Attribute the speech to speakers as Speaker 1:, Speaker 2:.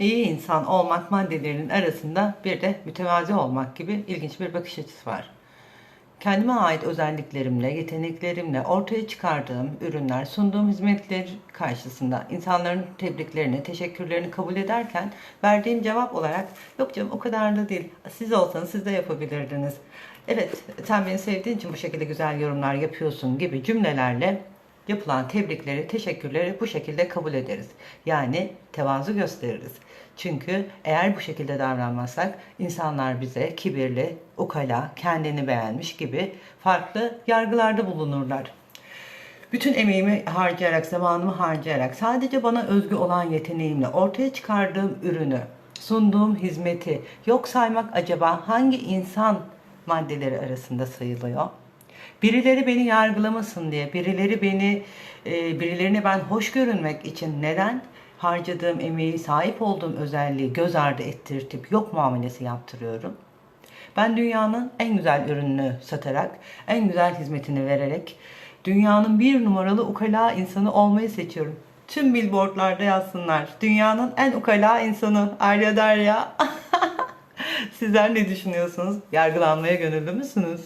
Speaker 1: iyi insan olmak maddelerinin arasında bir de mütevazi olmak gibi ilginç bir bakış açısı var. Kendime ait özelliklerimle, yeteneklerimle ortaya çıkardığım ürünler, sunduğum hizmetler karşısında insanların tebriklerini, teşekkürlerini kabul ederken verdiğim cevap olarak yok canım o kadar da değil. Siz olsanız siz de yapabilirdiniz. Evet sen beni sevdiğin için bu şekilde güzel yorumlar yapıyorsun gibi cümlelerle yapılan tebrikleri, teşekkürleri bu şekilde kabul ederiz. Yani tevazu gösteririz. Çünkü eğer bu şekilde davranmazsak insanlar bize kibirli, ukala, kendini beğenmiş gibi farklı yargılarda bulunurlar. Bütün emeğimi harcayarak, zamanımı harcayarak, sadece bana özgü olan yeteneğimle ortaya çıkardığım ürünü, sunduğum hizmeti yok saymak acaba hangi insan maddeleri arasında sayılıyor? Birileri beni yargılamasın diye, birileri beni, e, birilerine ben hoş görünmek için neden harcadığım emeği, sahip olduğum özelliği göz ardı ettirtip yok muamelesi yaptırıyorum? Ben dünyanın en güzel ürününü satarak, en güzel hizmetini vererek dünyanın bir numaralı ukala insanı olmayı seçiyorum. Tüm billboardlarda yazsınlar. Dünyanın en ukala insanı Arya Derya. Sizler ne düşünüyorsunuz? Yargılanmaya gönüllü müsünüz?